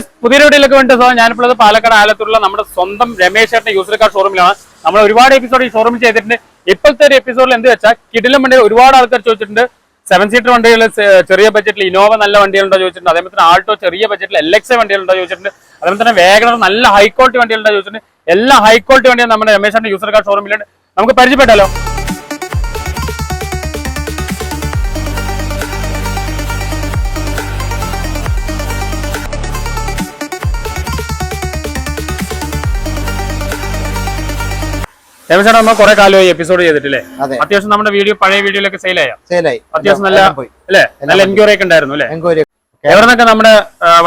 Guys പുതിയ വീഡിയോയിലേക്ക് വേണ്ട സാർ ഞാനിപ്പോൾ ഉള്ളത് പാലക്കാട് ആലത്തൂരുള്ള നമ്മുടെ സ്വന്തം രമേശ് യൂസർ കാർ ഷോറൂമിലാണ് നമ്മൾ ഒരുപാട് എപ്പിസോഡ് ഈ ഷോറൂമിൽ ചെയ്തിട്ടുണ്ട്. ഇപ്പോഴത്തെ ഒരു എപ്പിസോഡിൽ എന്ത് വെച്ചാൽ കിടിലം വണ്ടി ഒരുപാട് ആൾക്കാർ ചോദിച്ചിട്ടുണ്ട്. സെവൻ സീറ്റർ വണ്ടികൾ ചെറിയ ബജറ്റിൽ ഇനോവ നല്ല വണ്ടികളുണ്ടോ ചോദിച്ചിട്ടുണ്ട്. അതേപോലെ ആൾട്ടോ ചെറിയ ബജറ്റിൽ എൽ എക്സ് വണ്ടികളുണ്ടോ ചോദിച്ചിട്ടുണ്ട്. അതേപോലെ തന്നെ വേഗണർ നല്ല ഹൈ ക്വാളിറ്റി വണ്ടികളുണ്ടോ ചോദിച്ചിട്ടുണ്ട്. എല്ലാ ഹൈ ക്വാളിറ്റി വണ്ടിയും നമ്മുടെ രമേശ് ചേട്ടൻ യൂസർ കാർ ഷോറൂമിലുണ്ട് നമുക്ക് പരിചയപ്പെട്ടാലോ രമേശ് ചേട്ടൻ നമ്മൾ കുറെ കാലമായി എപ്പിസോഡ് ചെയ്തിട്ടില്ലേ? അത്യാവശ്യം നമ്മുടെ വീഡിയോ പഴയ വീഡിയോയിലൊക്കെ സെയിലായോ സെയിലായി അത്യാവശ്യം നല്ല അല്ലേ? നല്ല എൻക്വയറി ഒക്കെ ഉണ്ടായിരുന്നു അല്ലേ? എൻക്വയറി എവിടെന്നൊക്കെ നമ്മുടെ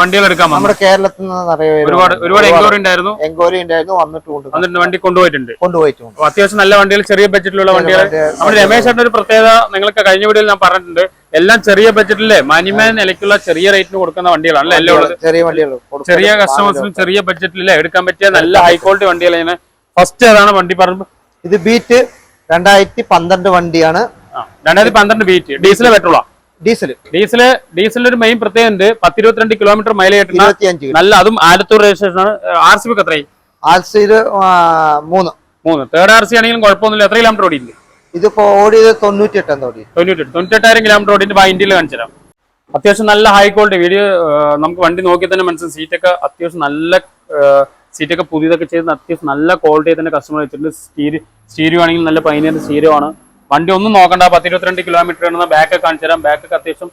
വണ്ടികൾ എടുക്കാൻ നമ്മുടെ കേരളത്തിൽ നിന്ന് നിറയെ ഒരുപാട് ഒരുപാട് എൻക്വയറി ഉണ്ടായിരുന്നു. എൻക്വയറി ഉണ്ടായിരുന്നു വന്നിട്ടുണ്ട് വന്നിട്ട് വണ്ടി കൊണ്ടുപോയിട്ടുണ്ട്. കൊണ്ടുപോയിട്ടുണ്ട്. അത്യാവശ്യം നല്ല വണ്ടികൾ ചെറിയ ബഡ്ജറ്റിലുള്ള വണ്ടികൾ. നമ്മുടെ രമേശ് ഒരു പ്രത്യേകത നിങ്ങൾക്ക് കഴിഞ്ഞ വീഡിയോയിൽ ഞാൻ പറഞ്ഞിട്ടുണ്ട്. എല്ലാം ചെറിയ ബഡ്ജറ്റിലെ മാന്യമായ നിലയ്ക്കുള്ള ചെറിയ റേറ്റിന് കൊടുക്കുന്ന വണ്ടികളാണ് അല്ലേ? എല്ലാം ഉള്ളത്. ചെറിയ വണ്ടികൾ ചെറിയ കസ്റ്റമേഴ്സിനും ചെറിയ ബഡ്ജറ്റിലെ എടുക്കാൻ പറ്റിയ നല്ല ഹൈ ക്വാളിറ്റി വണ്ടികൾ ഞാൻ ഫസ്റ്റ് ഏതാണ് വണ്ടി പറയുമ്പോൾ ഇത് ബീറ്റ് രണ്ടായിരത്തി പന്ത്രണ്ട് വണ്ടിയാണ്. രണ്ടായിരത്തി പന്ത്രണ്ട് ബീറ്റ്. ഡീസൽ പെട്രോളാ? ഡീസൽ ഡീസൽ ഡീസലിന് ഒരു മെയിൻ പ്രത്യേകത ഉണ്ട്. പത്തിരുപത്തിരണ്ട് കിലോമീറ്റർ മൈലേജ് നല്ല അതും ആലത്തൂർ രജിസ്ട്രേഷൻ ആണ്. ആർ സി ബുക്ക് എത്രയും സി മൂന്ന്. മൂന്ന്. തേർഡ് ആർ സി ആണെങ്കിലും കുഴപ്പമൊന്നുമില്ല. എത്ര കിലോമീറ്റർ ഓടിയില്ല ഇതിപ്പോ ഓടിയത് തൊണ്ണൂറ്റി എട്ടാം ഓടി. തൊണ്ണൂറ്റി തൊണ്ണൂറ്റെട്ടായിരം കിലോമീറ്റർ ഓടിയിട്ട് ബാ ഇന്ത്യയിൽ കാണിച്ചു തരാം. അത്യാവശ്യം നല്ല ഹൈ ക്വാളിറ്റി വീഡിയോ നമുക്ക് വണ്ടി നോക്കി തന്നെ മനസ്സിലാവും. സീറ്റൊക്കെ അത്യാവശ്യം നല്ല സീറ്റൊക്കെ പുതിയതൊക്കെ ചെയ്ത് അത്യാവശ്യം നല്ല ക്വാളിറ്റി തന്നെ കസ്റ്റമർ വെച്ചിട്ടുണ്ട്. സ്റ്റീരി സ്റ്റീരിയോ ആണെങ്കിൽ നല്ല പൈനേറ്റ് സ്റ്റീരിയോ ആണ്. വണ്ടി ഒന്നും നോക്കണ്ട. പത്ത് ഇരുപത്തിരണ്ട് കിലോമീറ്റർ ആണ് ബാക്ക് കാണിച്ചു തരാം ബാക്ക് അത്യാവശ്യം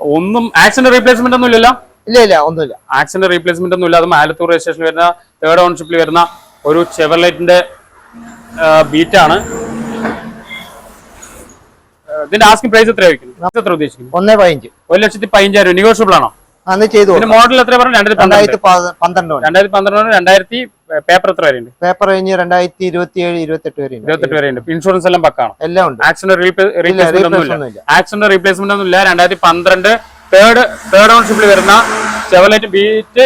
ഒന്നും ആക്സിഡന്റ് റീപ്ലേസ്മെന്റ് ഒന്നും ഇല്ലല്ലോ? ഇല്ല ഇല്ല ഒന്നുമില്ല. ആക്സിഡന്റ് റീപ്ലേസ്മെന്റ് ഒന്നും ഇല്ല. അതും ആലത്തൂർ രജിസ്ട്രേഷനിൽ വരുന്ന തേർഡ് ഓൺഷിപ്പിൽ വരുന്ന ഒരു ചെവർലൈറ്റിന്റെ ബീറ്റാണ് ഇതിന്റെ ആസ്കിംഗ് പ്രൈസ് എത്രയായിരിക്കും എത്ര ഉദ്ദേശിക്കുന്നു? ഒന്നേ പതിനഞ്ച്. ഒരു ലക്ഷത്തി പതിനഞ്ചായിരം നെഗോഷ്യബിൾ ആണോ? അന്ന് ചെയ്തു മോഡൽ എത്ര പറഞ്ഞു രണ്ടായിരത്തി പന്ത്രണ്ട്. രണ്ടായിരത്തി പന്ത്രണ്ട് രണ്ടായിരത്തി പേപ്പർ എത്ര വരെയുണ്ട്? പേപ്പർ കഴിഞ്ഞ് രണ്ടായിരത്തി ഇരുപത്തി ഏഴ് ഇരുപത്തെട്ട് വരെ ഇരുപത്തെട്ട് വരെയുണ്ട്. ഇൻഷുറൻസ് എല്ലാം പക്കാണ്? എല്ലാം ഉണ്ട്. Accident replacement. ആക്സിഡന്റ് റീപ്ലേസ്മെന്റ് ഒന്നും ഇല്ല രണ്ടായിരത്തി പന്ത്രണ്ട് തേർഡ് തേർഡ് ഓൺഷിപ്പിൽ വരുന്ന ചെവലേറ്റ് ബീറ്റ്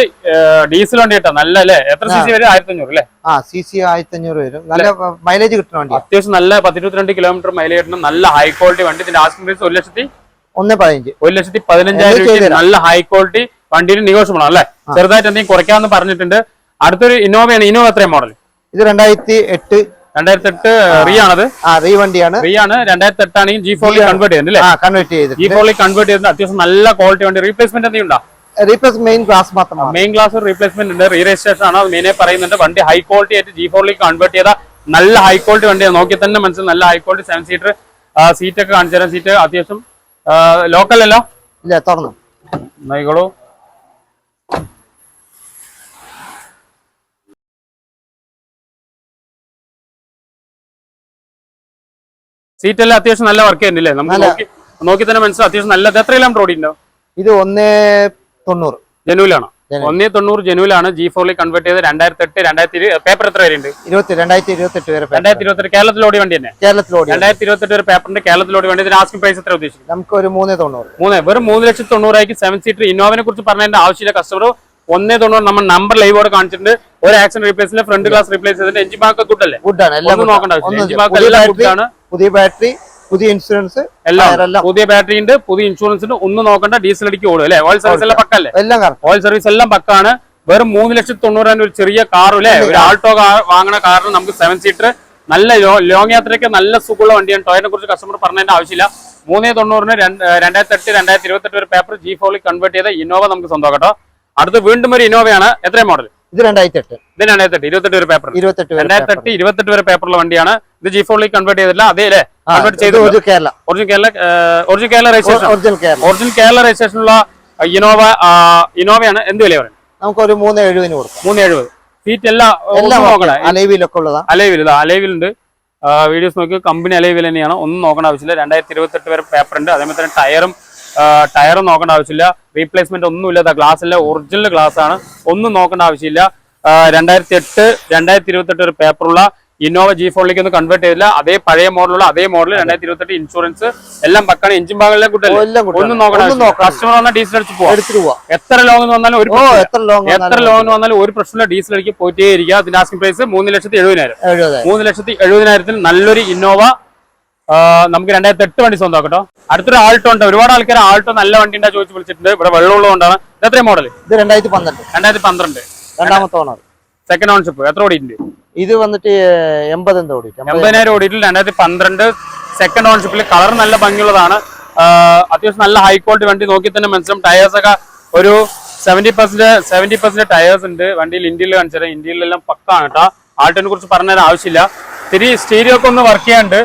ഡീസൽ വണ്ടി കേട്ടോ. നല്ല അല്ലേ? എത്ര സി സി വരും? ആയിരത്തി അഞ്ഞൂറ് അല്ലേ? ആ സി സി ആയിരത്തി അഞ്ഞൂറ് വരും. നല്ല മൈലേജ് കിട്ടുന്ന വണ്ടി അത്യാവശ്യം നല്ല പത്തിരുപത്തിരണ്ട് കിലോമീറ്റർ മൈലേജ് കിട്ടുന്ന നല്ല ഹൈ ക്വാളിറ്റി വണ്ടി. ഇതിന്റെ ആസ്കിംഗ് പ്രൈസ് ഒരു ലക്ഷത്തി ഒന്നേ പതിനഞ്ച്. ഒരു ലക്ഷത്തി പതിനഞ്ചായിരം രൂപ നല്ല ഹൈ ക്വാളിറ്റി വണ്ടിയിൽ നിഗോഷ്യബിൾ അല്ലേ? ചെറുതായിട്ട് എന്തെങ്കിലും കുറയ്ക്കാന്ന് പറഞ്ഞിട്ടുണ്ട്. അടുത്തൊരു ഇന്നോവയാണ്. ഇന്നോവ എത്രയും മോഡൽ ഇത് രണ്ടായിരത്തി എട്ട്. രണ്ടായിരത്തി എട്ട് റീ ആണത്. റീ വണ്ടിയാണ്. റീ ആണ്. രണ്ടായിരത്തി എട്ട് ആണെങ്കിൽ ജി ഫോറിൽ കൺവേർട്ട് ചെയ്യുന്നത് കൺവേർട്ട് ജി ഫോറിൽ കൺവേർട്ട് ചെയ്തിട്ട് അത്യാവശ്യം നല്ല ക്വാളിറ്റി വണ്ടി. റീപ്ലേസ്മെന്റ് എന്തെങ്കിലും ഉണ്ടോ? റീപ്ലേസ് മെയിൻ ഗ്ലാസ് മാത്രമാണ്. മെയിൻ റീപ്ലേസ്മെന്റ് ഉണ്ട്. റീ രജിസ്ട്രേഷൻ ആണ് മെയിനെ പറയുന്നുണ്ട്. വണ്ടി ഹൈ ക്വാളിറ്റി ആയിട്ട് ജി ഫോറിലേക്ക് കൺവേർട്ട് ചെയ്ത നല്ല ഹൈ ക്വാളിറ്റി വണ്ടിയാണ് നോക്കി തന്നെ മനസ്സിൽ നല്ല high quality seven seater seat ഒക്കെ കാണിച്ചു തരാം. സീറ്റ് അത്യാവശ്യം ലോക്കൽ അല്ലോ ഇല്ല തുറന്നു. നോക്കിക്കോളൂ സീറ്റ് എല്ലാം അത്യാവശ്യം നല്ല വർക്ക് ചെയ്യുന്നില്ലേ നമുക്ക് നോക്കി തന്നെ മനസ്സിലാവും. അത്യാവശ്യം നല്ല എത്ര കിലോമീറ്റർ ഓടിയിട്ടുണ്ടോ ഇത് ഒന്നേ തൊണ്ണൂറ്. ജനുവിലാണോ. ഒന്നേ തൊണ്ണൂറ് ജനുവിലാണ് ജി ഫോറിൽ കൺവേർട്ട് ചെയ്ത് രണ്ടായിരത്തി എട്ട് രണ്ടായിരത്തി പേപ്പർ എത്ര വരെയുണ്ട്? രണ്ടായിരത്തി ഇരുപത്തെട്ട് വരെ രണ്ടായിരത്തി ഇരുപത്തെട്ട് കേരളത്തിൽ ഓടി വണ്ടി തന്നെ? കേരളത്തിൽ ഓടി രണ്ടായിരത്തി ഇരുപത്തെട്ട് ഒരു പേപ്പറിന്റെ കേരളത്തിൽ ഓടി വണ്ടി. ആസ്കിംഗ് പ്രൈസ് എത്ര ഉദ്ദേശിച്ചു നമുക്ക് ഒരു മൂന്നേ തൊണ്ണൂറ്. മൂന്ന് വെറും മൂന്ന് ലക്ഷത്തി തൊണ്ണൂറായിരിക്കും സെവൻ സീറ്റർ ഇന്നോവനെ കുറിച്ച് പറഞ്ഞതിന്റെ ആവശ്യമില്ല കസ്റ്റമർ ഒന്നേ തൊണ്ണൂറ് നമ്മൾ നമ്പർ ലൈവോടെ കാണിച്ചിട്ടുണ്ട്. ഒരു action replace front glass replace ചെയ്തിട്ട് എഞ്ചിൻ ബാക്ക് ഗുഡ് അല്ലേ? ഗുഡ് good നോക്കണ്ട ആണ്. ആവശ്യമില്ല. എഞ്ചിൻ ബാക്ക് എല്ലാം ഗുഡ് ആണ്. പുതിയ ബാറ്ററി പുതിയ ഇൻഷുറൻസ് എല്ലാം പുതിയ ബാറ്ററി ഉണ്ട് പുതിയ ഇൻഷുറൻസ് ഉണ്ട്. ഒന്നും നോക്കണ്ട ഡീസൽ അടിക്ക് ഓടും അല്ലേ? ഓയിൽ സർവീസ് എല്ലാം പക്കല്ലേ? എല്ലാം ഓയിൽ സർവീസ് എല്ലാം പക്കാണ്. വെറും മൂന്ന് ലക്ഷത്തി തൊണ്ണൂറായിരം ഒരു ചെറിയ കാറും അല്ലേ ഒരു ആൾട്ടോ കാർ വാങ്ങണ കാറിന് നമുക്ക് സെവൻ സീറ്റർ നല്ല ലോങ് യാത്രയ്ക്ക് നല്ല സുഖമുള്ള വണ്ടിയാണ്. ടോയിനെ കുറിച്ച് കസ്റ്റമർ പറഞ്ഞതിന്റെ ആവശ്യമില്ല. മൂന്നേ തൊണ്ണൂറിന് രണ്ട് രണ്ടായിരത്തി എട്ട് രണ്ടായിരത്തി ഇരുപത്തെട്ട് ഒരു പേപ്പർ ജി ഫോറിൽ കൺവേർട്ട് ചെയ്ത ഇന്നോവ നമുക്ക് സ്വന്തം കേട്ടോ. അടുത്ത് വീണ്ടും ഒരു ഇന്നോവയാണ് എത്രയും മോഡൽ ഇത് രണ്ടായിരത്തി എട്ട് ഇത് രണ്ടായിരത്തി എട്ട് ഇരുപത്തെട്ട് പേപ്പർ വരെ രണ്ടായിരത്തി എട്ട് ഇരുപത്തെട്ട് വരെ പേപ്പറുള്ള വണ്ടിയാണ്. ഇത് ജി ഫോറിൽ കൺവേർട്ട് ചെയ്തില്ല അതേ അല്ലേ? Convert Kerala. Original Kerala original Kerala registration original Kerala. Original Kerala രജിസ്ട്രേഷനുള്ള Innova ഇനോവയാണ് എന്ത് വില പറയുന്നത്? നമുക്ക് ഒരു മൂന്ന് എഴുപതിന് കൊടുക്കാം. മൂന്ന് എഴുപത്. സീറ്റ് എല്ലാം അലൈവിലൊക്കെ ഉള്ളതാ. അലൈവിൽ അലൈവിലുണ്ട്. വീഡിയോസ് നോക്കി. കമ്പനി അലൈവിൽ തന്നെയാണ്. ഒന്നും നോക്കേണ്ട ആവശ്യമില്ല. രണ്ടായിരത്തി ഇരുപത്തെട്ട് വരെ പേപ്പർ ഉണ്ട്. അതേപോലെ തന്നെ ടയറും ടയറും നോക്കേണ്ട ആവശ്യമില്ല. റീപ്ലേസ്മെന്റ് ഒന്നുമില്ല. ഗ്ലാസ് അല്ല ഒറിജിനൽ ഗ്ലാസ് ആണ്. ഒന്നും നോക്കേണ്ട ആവശ്യമില്ല. രണ്ടായിരത്തി എട്ട് രണ്ടായിരത്തി ഇരുപത്തെട്ട് ഒരു പേപ്പറുള്ള ഇന്നോവ ജി ഫോണിലേക്ക് ഒന്ന് കൺവേർട്ട് ചെയ്തില്ല. അതേ പഴയ മോഡലുള്ള അതേ മോഡൽ രണ്ടായിരത്തി ഇരുപത്തെട്ട് ഇൻഷുറൻസ് എല്ലാം പക്കാണ്. എഞ്ചിൻ ഭാഗങ്ങളിലെ. ഒന്നും നോക്കണം കസ്റ്റമർ വന്നാൽ ഡീസൽ അടിച്ച് പോവാം. എത്ര ലോങ് വന്നാലും ഒരു. എത്ര ലോങ് എത്ര വന്നാലും ഒരു പ്രശ്നമില്ല. ഡീസൽ അടിക്ക് പോയിട്ടേ ഇരിക്കുക. അതിന്റെ ആസ്കിംഗ് പ്രൈസ് മൂന്ന് ലക്ഷത്തി എഴുപതിനായിരം. മൂന്ന് ലക്ഷത്തി എഴുപതിനായിരത്തിൽ നല്ലൊരു ഇന്നോവ നമുക്ക് രണ്ടായിരത്തി എട്ട് വണ്ടി സ്വന്തം കേട്ടോ. അടുത്തൊരു ആൾട്ടോ ഉണ്ട്. ഒരുപാട് ആൾക്കാർ ആൾട്ടോ നല്ല വണ്ടി ഉണ്ടാ ചോദിച്ച് വിളിച്ചിട്ടുണ്ട്. ഇവിടെ വെള്ളമുള്ളതുകൊണ്ടാണ് ഇത് എത്രയും മോഡൽ ഇത് രണ്ടായിരത്തി പന്ത്രണ്ട്. രണ്ടായിരത്തി പന്ത്രണ്ട്. രണ്ടാമത്തെ ഓണർ സെക്കൻഡ് ഓൺഷിപ്പ് എത്ര ഓടിയിട്ടുണ്ട്? ഇത് വന്നിട്ട് എൺപത് എന്തോ ഓടി എൺപതിനായിരം ഓടിയിട്ടിൽ രണ്ടായിരത്തി പന്ത്രണ്ട് സെക്കൻഡ് ഓൺഷിപ്പിൽ കളർ നല്ല ഭംഗിയുള്ളതാണ്. അത്യാവശ്യം നല്ല ഹൈ ക്വാളിറ്റി വണ്ടി നോക്കി തന്നെ മനസ്സിലും. ടയേഴ്സ് ഒക്കെ ഒരു seventy percent seventy percent tyres ഉണ്ട്. വണ്ടിയിൽ ഇന്ത്യയിൽ കാണിച്ചത് ഇന്ത്യയിലെല്ലാം പക്കാണ് കേട്ടോ. ആൾട്ടിനെ കുറിച്ച് പറഞ്ഞതിന് ആവശ്യമില്ല. തിരി സ്റ്റീരിയോ ഒക്കെ ഒന്ന് വർക്ക് ചെയ്യാണ്ട്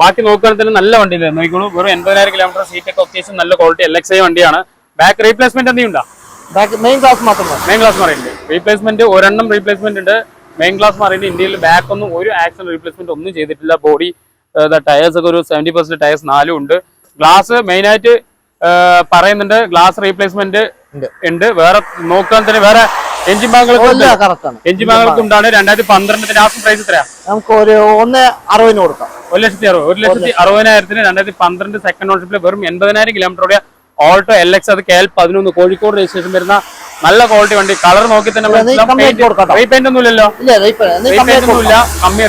ബാക്കി നോക്കുകയാണെങ്കിൽ നല്ല വണ്ടിയില്ല നോക്കിക്കോളൂ വെറും എൺപതിനായിരം കിലോമീറ്റർ സീറ്റ് ഒക്കെ അത്യാവശ്യം നല്ല ക്വാളിറ്റി എൽ എക്സ് ഐ വണ്ടിയാണ്. ബാക്ക് റീപ്ലേസ്മെന്റ് എന്തെങ്കിലും ഉണ്ടോ? ബാക്ക് മെയിൻ ക്ലാസ് മാത്രം മതി. മെയിൻ ഗ്ലാസ് മാറിയിട്ടുണ്ട്. റീപ്ലേസ്മെന്റ് ഒരെണ്ണം റീപ്ലേസ്മെന്റ് ഉണ്ട്. മെയിൻ ഗ്ലാസ് മാറിയിട്ട് ഇന്ത്യയിൽ ബാക്ക് ഒന്നും ഒരു ആക്ഷൻ റീപ്ലേസ്മെന്റ് ഒന്നും ചെയ്തിട്ടില്ല. ബോഡി ടയേഴ്സ് ഒക്കെ ഒരു സെവന്റി പെർസെന്റ് ടയേഴ്സ് നാലും ഉണ്ട്. ഗ്ലാസ് മെയിൻ ആയിട്ട് പറയുന്നുണ്ട്. ഗ്ലാസ് റീപ്ലേസ്മെന്റ് ഉണ്ട്. ഉണ്ട്. വേറെ നോക്കാൻ തന്നെ വേറെ എഞ്ചിൻ എല്ലാം എഞ്ചിൻ ഭാഗങ്ങൾക്ക് ഉണ്ടാണ്. രണ്ടായിരത്തി പന്ത്രണ്ടിന്റെ ലാസ്റ്റ് പ്രൈസ് എത്രയാ? നമുക്ക് ഒരു ഒന്ന് അറുപതിന് കൊടുക്കാം. ഒരു ലക്ഷത്തി അറുപത്. ഒരു ലക്ഷത്തി അറുപതിനായിരത്തിന് രണ്ടായിരത്തി പന്ത്രണ്ട് സെക്കൻഡ് ഓൺഷിപ്പിൽ വെറും എൺപതിനായിരം കിലോമീറ്ററുടെ ഓൾട്ടോ എൽ എക്സ് അത് കെ എൽ പതിനൊന്ന്. കോഴിക്കോട് രജിസ്ട്രേഷൻ വരുന്ന നല്ല ക്വാളിറ്റി വണ്ടി. കളർ നോക്കി തന്നെ. റീപെയിന്റ് ഒന്നും ഇല്ലല്ലോ റീപെയിന്റ് ഒന്നും ഇല്ല കമ്മി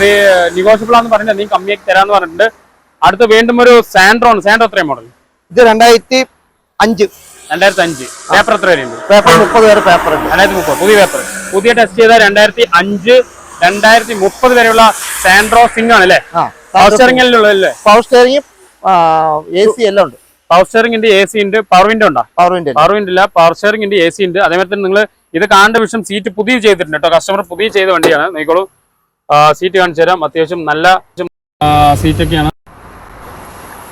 നിഗോഷ്യബിൾ ആണെന്ന് പറഞ്ഞാൽ നീ കമ്മിയാക്കി തരാന്ന് പറഞ്ഞിട്ടുണ്ട്. അടുത്ത് വീണ്ടും ഒരു സാൻഡ്രോൺ സാൻഡ്രോ എത്രയും മോഡൽ ഇത് രണ്ടായിരത്തി അഞ്ച്. രണ്ടായിരത്തി അഞ്ച് പേപ്പർ എത്ര വരെയുണ്ട്? പേപ്പർ മുപ്പത് വരെ പേപ്പർ ഉണ്ട്. രണ്ടായിരത്തി മുപ്പത് പുതിയ പേപ്പർ പുതിയ ടെസ്റ്റ് ചെയ്ത രണ്ടായിരത്തി അഞ്ച് രണ്ടായിരത്തി മുപ്പത് വരെയുള്ള സാൻഡ്രോ സിംഗ് ആണ് അല്ലേ? പവർ സ്റ്റിയറിംഗിലുള്ളതല്ലേ പവർ സ്റ്റിയറിംഗും എ സി എല്ലാം ഉണ്ട്. പവർ സ്റ്റിയറിംഗിന്റെ എ സി ഉണ്ട്. പവർ വിൻഡോ ഉണ്ടോ? പവർ വിൻഡോ പവർ വിൻഡോ ഇല്ല. പവർ സ്റ്റിയറിംഗിന്റെ എ സി ഉണ്ട്. തന്നെ നിങ്ങൾ ഇത് കാണേണ്ട വിഷയം സീറ്റ് പുതിയ ചെയ്തിട്ടുണ്ട് കേട്ടോ. കസ്റ്റമർ പുതിയ ചെയ്ത വണ്ടിയാണ്. നോക്കിക്കോളൂ. സീറ്റ് കാണിച്ചു തരാം. അത്യാവശ്യം നല്ല സീറ്റൊക്കെയാണ്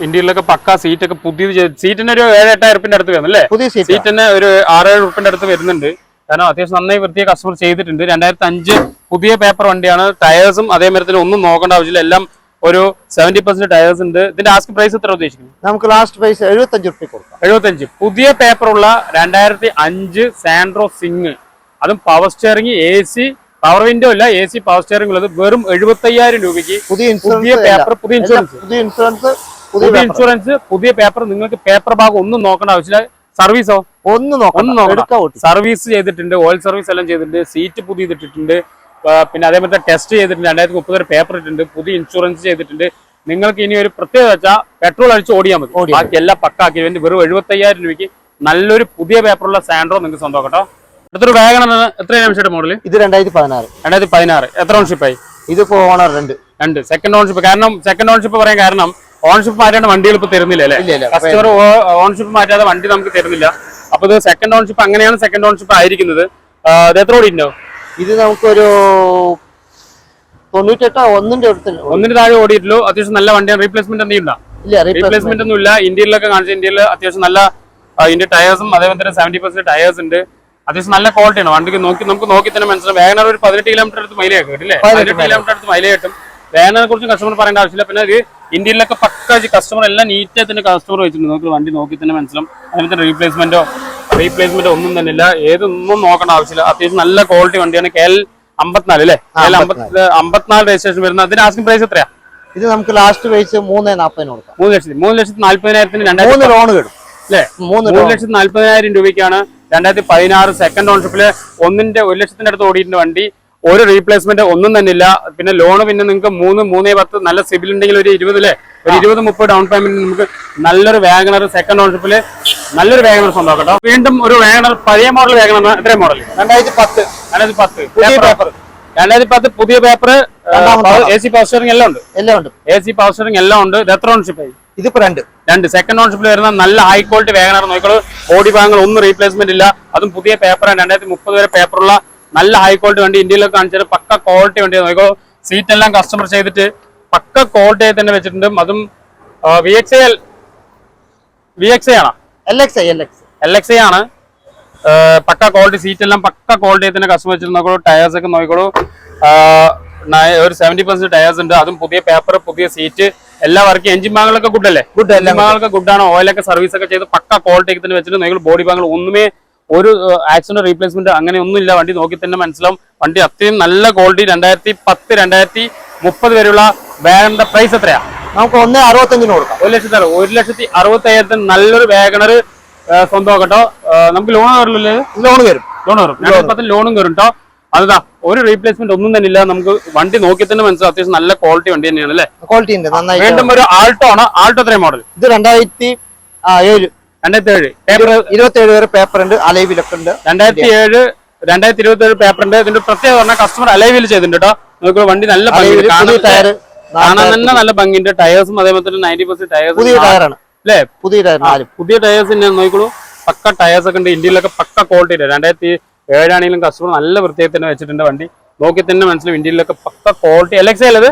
ഇന്ത്യയിലൊക്കെ പക്ക സീറ്റൊക്കെ പുതിയത് ചെയ്ത് സീറ്റിന് ഒരു ഏഴ് എട്ടായിരം റുപ്പിന്റെ അടുത്ത് വരുന്നു അല്ലേ പുതിയ സീറ്റ്. സീറ്റിന് ഒരു ആറേഴ് റുപ്പിന്റെ അടുത്ത് വരുന്നുണ്ട്. കാരണം അത്യാവശ്യം നന്നായി വൃത്തിയെ കസ്റ്റമർ ചെയ്തിട്ടുണ്ട്. രണ്ടായിരത്തി അഞ്ച് പുതിയ പേപ്പർ വണ്ടിയാണ്. ടയേഴ്സും അതേമാരത്തിൽ ഒന്നും നോക്കേണ്ട ആവശ്യമില്ല. എല്ലാം ഒരു സെവന്റി പെർസെന്റ് ടയേഴ്സ് ഉണ്ട്. ഇതിന്റെ ആസ്ക് പ്രൈസ് എത്ര ഉദ്ദേശിക്കുന്നു? നമുക്ക് ലാസ്റ്റ് പ്രൈസ് എഴുപത്തഞ്ച് റുപ്യ കൊടുക്കാം. എഴുപത്തഞ്ച്. പുതിയ പേപ്പറുള്ള രണ്ടായിരത്തി അഞ്ച് സാൻഡ്രോ സിംഗ് അതും power steering A C power window ഇല്ല. എ സി പവർ സ്റ്റിയറിംഗ് ഉള്ളത് വെറും എഴുപത്തയ്യായിരം രൂപയ്ക്ക് പുതിയ പുതിയ പേപ്പർ പുതിയ ഇൻഷുറൻസ് പുതിയ ഇൻഷുറൻസ് പുതിയ ഇൻഷുറൻസ് പുതിയ പേപ്പർ നിങ്ങൾക്ക് പേപ്പർ ഭാഗം ഒന്നും നോക്കേണ്ട ആവശ്യമില്ല. സർവീസോ ഒന്ന് നോക്കാം ഒന്നും നോക്കണം. സർവീസ് ചെയ്തിട്ടുണ്ട് ഓയിൽ സർവീസ് എല്ലാം ചെയ്തിട്ടുണ്ട് സീറ്റ് പുതിയ ഇട്ടിട്ടുണ്ട് പിന്നെ അതേപോലെ ടെസ്റ്റ് ചെയ്തിട്ടുണ്ട് രണ്ടായിരത്തി മുപ്പത് വരെ പേപ്പർ ഇട്ടിട്ടുണ്ട് പുതിയ ഇൻഷുറൻസ് ചെയ്തിട്ടുണ്ട്. നിങ്ങൾക്ക് ഇനി ഒരു പ്രത്യേകത വെച്ചാൽ പെട്രോൾ അടിച്ച് ഓടിയാൽ മതി. ബാക്കി എല്ലാം പക്കാക്കി വേണ്ടി വെറും എഴുപത്തി അയ്യായിരം രൂപയ്ക്ക് നല്ലൊരു പുതിയ പേപ്പറുള്ള സാൻഡ്രോ നിങ്ങൾക്ക് സ്വന്തം കേട്ടോ അടുത്തൊരു വാഗണർ എത്ര നിമിഷം മോഡൽ ഇത് രണ്ടായിരത്തി പതിനാറ്. രണ്ടായിരത്തി പതിനാറ്. എത്ര ഓൺഷിപ്പായി ഇതിപ്പോ ഓണർ രണ്ട്. രണ്ട്. സെക്കൻഡ് ഓൺഷിപ്പ് കാരണം സെക്കൻഡ് ഓൺഷിപ്പ് പറയാൻ കാരണം ഓൺഷിപ്പ് മാറ്റാണ്ട് വണ്ടികൾ ഇപ്പൊ തരുന്നില്ല അല്ലേ. കസ്റ്റമർ ഓൺഷിപ്പ് മാറ്റാതെ വണ്ടി നമുക്ക് തരുന്നില്ല. അപ്പൊ ഇത് സെക്കൻഡ് ഓൺഷിപ്പ് അങ്ങനെയാണ് സെക്കൻഡ് ഓൺഷിപ്പ് ആയിരിക്കുന്നത്. എത്ര ഓടി ഉണ്ടോ ഇത് നമുക്കൊരു തൊണ്ണൂറ്റെട്ടോ ഒന്നിന്റെ അടുത്ത് ഒന്നിന് താഴെ ഓടിയിട്ടുള്ളൂ. അത്യാവശ്യം നല്ല വണ്ടിയാണ്. റീപ്ലേസ്മെന്റ് എന്തെങ്കിലും ഉണ്ടോ ഇല്ല റീപ്ലേസ്മെന്റ് ഒന്നും ഇല്ല. ഇന്ത്യയിലൊക്കെ കാണിച്ച ഇന്ത്യയിൽ അത്യാവശ്യം നല്ല ഇന്ത്യ ഇതിന്റെ ടയേഴ്സും അതേപോലെ തന്നെ സെവന്റി പെർസെന്റ് ടയേഴ്സ് ഉണ്ട്. അത്യാവശ്യം നല്ല ക്വാളിറ്റിയാണ് വണ്ടിക്ക് നോക്കി നമുക്ക് നോക്കി തന്നെ മനസ്സിലാവും. വേഗനർ ഒരു പതിനെട്ട് കിലോമീറ്റർ അടുത്ത് മൈലേ കേട്ടില്ലേ? പതിനെട്ട് പതിനെട്ട് കിലോമീറ്റർ അടുത്ത് മൈലേ കിട്ടും വേഗനെ കുറിച്ച് കസ്റ്റമർ പറയേണ്ട ആവശ്യമില്ല. പിന്നെ ഇത് ഇന്ത്യയിലൊക്കെ പക്ക കസ്റ്റമർ എല്ലാം നീറ്റായി തന്നെ കസ്റ്റമർ വെച്ചിട്ടുണ്ട്. നമുക്ക് വണ്ടി നോക്കി തന്നെ മനസ്സിലാവും. അതിനകത്ത് റീപ്ലേസ്മെന്റോ റീപ്ലേസ്മെന്റോ ഒന്നും തന്നെ ഇല്ല. ഏതൊന്നും നോക്കേണ്ട ആവശ്യമില്ല. അത്യാവശ്യം നല്ല ക്വാളിറ്റി വണ്ടിയാണ്. കെ എൽ അമ്പത്തിനാല് അല്ലേ? കെ എൽ അമ്പത്തിനാല്. രജിസ്ട്രേഷൻ വരുന്നത്. അതിന് ആസ്കിംഗ് പ്രൈസ് എത്രയാ? ഇത് നമുക്ക് ലാസ്റ്റ് പ്രൈസ് മൂന്ന് നാപ്പതിന് കൊടുക്കാം. മൂന്ന് ലക്ഷത്തി. മൂന്ന് ലക്ഷത്തി നാല്പതിനായിരത്തിന് രണ്ടായിരത്തി ലോൺ കിട്ടും. അല്ലേ? മൂന്ന് മൂന്ന് ലക്ഷത്തി നാല്പതിനായിരം രൂപയ്ക്കാണ് രണ്ടായിരത്തി പതിനാറ് സെക്കൻഡ് ഓൺഷിപ്പിൽ ഒന്നിന്റെ ഒരു ലക്ഷത്തിന്റെ അടുത്ത് ഓടിയിട്ടുണ്ട് വണ്ടി. ഒരു റീപ്ലേസ്മെന്റ് ഒന്നും തന്നെ ഇല്ല പിന്നെ ലോൺ പിന്നെ നിങ്ങൾക്ക് മൂന്ന് മൂന്നേ പത്ത് നല്ല സിബിൽ ഉണ്ടെങ്കിൽ ഒരു ഇരുപതിലെ ഒരു ഇരുപത് മുപ്പത് ഡൗൺ പേയ്മെന്റ് നമുക്ക് നല്ലൊരു വാഗണർ സെക്കൻഡ് ഓൺഷിപ്പിൽ നല്ലൊരു വാഗണർ സ്വന്തമാക്കട്ടോ വീണ്ടും ഒരു വാഗണർ പഴയ മോഡൽ വാഗണർ എത്രയും മോഡൽ രണ്ടായിരത്തി പത്ത്. രണ്ടായിരത്തി പത്ത്. പേപ്പർ രണ്ടായിരത്തി പത്ത് പുതിയ paper A C power steering എല്ലാം ഉണ്ട്. എല്ലാം ഉണ്ട്. എ സി പവർ സ്റ്റിയറിംഗ് എല്ലാം ഉണ്ട്. ഇത് എത്ര ഓൺഷിപ്പ് ആയി? ഇതിപ്പോ രണ്ട്. രണ്ട്. സെക്കൻഡ് ഓൺഷിപ്പിൽ വരുന്ന നല്ല ഹൈ ക്വാളിറ്റി വേഗനർ നോക്കിക്കോളൂ. ബോഡി ഭാഗങ്ങൾ ഒന്നും റീപ്ലേസ്മെന്റ് ഇല്ല. അതും പുതിയ പേപ്പറാണ് രണ്ടായിരത്തി മുപ്പത് വരെ പേപ്പറുള്ള നല്ല ഹൈ ക്വാളിറ്റി വണ്ടി ഇന്ത്യയിലൊക്കെ കാണിച്ചാൽ പക്ക ക്വാളിറ്റി വണ്ടി നോക്കോ സീറ്റ് എല്ലാം കസ്റ്റമർ ചെയ്തിട്ട് പക്ക ക്വാളിറ്റി ആയി തന്നെ വെച്ചിട്ടുണ്ട്. അതും V X L V X A ആണോ? L X L X L X ആണ്. പക്ക ക്വാളിറ്റി സീറ്റ് എല്ലാം പക്ക ക്വാളിറ്റി തന്നെ കസ്റ്റമർ വെച്ചിട്ട് നോക്കോളൂ ടയേഴ്സ് ഒക്കെ നോക്കിക്കോളൂ നയ- ഒരു സെവന്റി പെർസെന്റ് ടയേഴ്സ് ഉണ്ട്. അതും പുതിയ പേപ്പർ പുതിയ സീറ്റ് എല്ലാ വർക്കും എഞ്ചിൻ ഭാഗങ്ങളൊക്കെ ഗുഡ് അല്ലേ? ഗുഡ് എല്ലാ ഭാഗങ്ങളൊക്കെ ഗുഡാണ് ഓയിലൊക്കെ സർവീസ് ഒക്കെ ചെയ്ത് പക്ക ക്വാളിറ്റി തന്നെ വെച്ചിട്ട് നിങ്ങൾ ബോഡി ഭാഗങ്ങൾ ഒന്നുമേ ഒരു ആക്സിഡന്റ് റീപ്ലേസ്മെന്റ് അങ്ങനെ ഒന്നുമില്ല. വണ്ടി നോക്കി തന്നെ മനസ്സിലാവും. വണ്ടി അത്രയും നല്ല ക്വാളിറ്റി രണ്ടായിരത്തി പത്ത് രണ്ടായിരത്തി മുപ്പത് വരെയുള്ള വാഗണറിന്റെ പ്രൈസ് എത്രയാ? നമുക്ക് ഒന്ന് അറുപത്തഞ്ചിന് കൊടുക്കാം. ഒരു ലക്ഷത്തി അറുപത് ഒരു ലക്ഷത്തി അറുപത്തി അയ്യായിരത്തിന് നല്ലൊരു വാഗണർ സ്വന്തം കേട്ടോ നമുക്ക് ലോൺ വരില്ലേ ലോൺ വരും. ലോൺ വരും. രണ്ടായിരത്തി ലോണും വരും. കേട്ടോ അതാ ഒരു റീപ്ലേസ്മെന്റ് ഒന്നും തന്നെ ഇല്ല. നമുക്ക് വണ്ടി നോക്കി തന്നെ മനസ്സിലാവും. അത്യാവശ്യം നല്ല ക്വാളിറ്റി വണ്ടി തന്നെയാണ് അല്ലേ? ക്വാളിറ്റി ഉണ്ട്. വീണ്ടും ഒരു ആൾട്ടോ ആണ്. ആൾട്ടോ എത്രയും മോഡൽ ഇത് രണ്ടായിരത്തി ഏഴ്. രണ്ടായിരത്തി ഏഴ് പേപ്പർ ഇരുപത്തി ഏഴ് വരെ പേപ്പർ ഉണ്ട് അലൈവിലൊക്കെ ഉണ്ട് രണ്ടായിരത്തി ഏഴ് രണ്ടായിരത്തി ഇരുപത്തി ഏഴ് പേപ്പറിന്റെ ഇതിന്റെ പ്രത്യേകത പറഞ്ഞാൽ കസ്റ്റമർ അലൈവിൽ ചെയ്തിട്ടുണ്ട് കേട്ടോ നമുക്ക് വണ്ടി നല്ല അലൈവിൽ ഭംഗി പുതിയ ടയർ കാണാൻ തന്നെ നല്ല ഭംഗിയുണ്ട്. ടയേഴ്സും അതേപോലെ തന്നെ നയന്റി പെർസെന്റ് പുതിയ ടയേഴ്സ് ടയറാണ്. അല്ലേ? പുതിയ ടയർ നാലും. പുതിയ ടയേഴ്സ് തന്നെ നോക്കിക്കോളൂ. പക്ക ടയേഴ്സ് ഒക്കെ ഉണ്ട്. ഇന്ത്യയിലൊക്കെ പക്ക ക്വാളിറ്റി രണ്ടായിരത്തി ഏഴാണെങ്കിലും കസ്റ്റമർ നല്ല വൃത്തിയായി തന്നെ വെച്ചിട്ടുണ്ട് വണ്ടി. നോക്കി തന്നെ മനസ്സിലാവും ഇന്ത്യയിലൊക്കെ പക്ക ക്വാളിറ്റി എൽ എക്സ് അല്ലത്